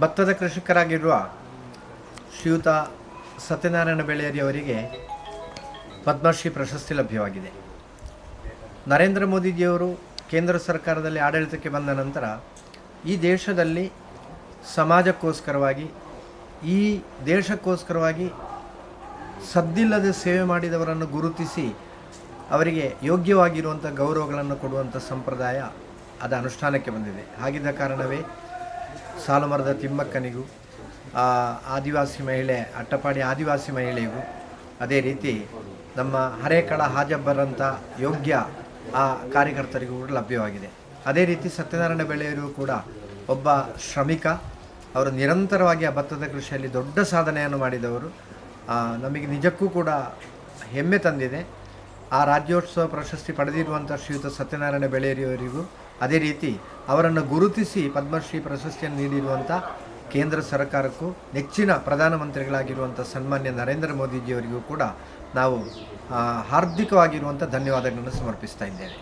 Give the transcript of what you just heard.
ಭತ್ತದ ಕೃಷಿಕರಾಗಿರುವ ಶ್ರೀಯುತ ಸತ್ಯನಾರಾಯಣ ಬೆಳೆಯರಿ ಅವರಿಗೆ ಪದ್ಮಶ್ರೀ ಪ್ರಶಸ್ತಿ ಲಭ್ಯವಾಗಿದೆ. ನರೇಂದ್ರ ಮೋದಿಜಿಯವರು ಕೇಂದ್ರ ಸರ್ಕಾರದಲ್ಲಿ ಆಡಳಿತಕ್ಕೆ ಬಂದ ನಂತರ ಈ ದೇಶದಲ್ಲಿ ಸಮಾಜಕ್ಕೋಸ್ಕರವಾಗಿ, ಈ ದೇಶಕ್ಕೋಸ್ಕರವಾಗಿ ಸದ್ದಿಲ್ಲದೆ ಸೇವೆ ಮಾಡಿದವರನ್ನು ಗುರುತಿಸಿ ಅವರಿಗೆ ಯೋಗ್ಯವಾಗಿರುವಂಥ ಗೌರವಗಳನ್ನು ಕೊಡುವಂಥ ಸಂಪ್ರದಾಯ ಅದು ಅನುಷ್ಠಾನಕ್ಕೆ ಬಂದಿದೆ. ಹಾಗಿದ್ದ ಕಾರಣವೇ ಸಾಲುಮರದ ತಿಮ್ಮಕ್ಕನಿಗೂ ಆದಿವಾಸಿ ಮಹಿಳೆ, ಅಟ್ಟಪಾಡಿ ಆದಿವಾಸಿ ಮಹಿಳೆಗೂ ಅದೇ ರೀತಿ ನಮ್ಮ ಹರೇಕಳ ಹಾಜಬ್ಬರಂಥ ಯೋಗ್ಯ ಆ ಕಾರ್ಯಕರ್ತರಿಗೂ ಕೂಡ ಲಭ್ಯವಾಗಿದೆ. ಅದೇ ರೀತಿ ಸತ್ಯನಾರಾಯಣ ಬೆಳೆಯರು ಕೂಡ ಒಬ್ಬ ಶ್ರಮಿಕ, ಅವರು ನಿರಂತರವಾಗಿ ಆ ಭತ್ತದ ಕೃಷಿಯಲ್ಲಿ ದೊಡ್ಡ ಸಾಧನೆಯನ್ನು ಮಾಡಿದವರು. ನಮಗೆ ನಿಜಕ್ಕೂ ಕೂಡ ಹೆಮ್ಮೆ ತಂದಿದೆ. ಆ ರಾಜ್ಯೋತ್ಸವ ಪ್ರಶಸ್ತಿ ಪಡೆದಿರುವಂಥ ಶ್ರೀಯುತ ಸತ್ಯನಾರಾಯಣ ಬೆಳೇರಿಯವರಿಗೂ ಅದೇ ರೀತಿ ಅವರನ್ನು ಗುರುತಿಸಿ ಪದ್ಮಶ್ರೀ ಪ್ರಶಸ್ತಿಯನ್ನು ನೀಡಿರುವಂಥ ಕೇಂದ್ರ ಸರ್ಕಾರಕ್ಕೂ ನೆಚ್ಚಿನ ಪ್ರಧಾನಮಂತ್ರಿಗಳಾಗಿರುವಂಥ ಸನ್ಮಾನ್ಯ ನರೇಂದ್ರ ಮೋದಿಜಿಯವರಿಗೂ ಕೂಡ ನಾವು ಹಾರ್ದಿಕವಾಗಿರುವಂಥ ಧನ್ಯವಾದಗಳನ್ನು ಸಮರ್ಪಿಸ್ತಾ ಇದ್ದೇವೆ.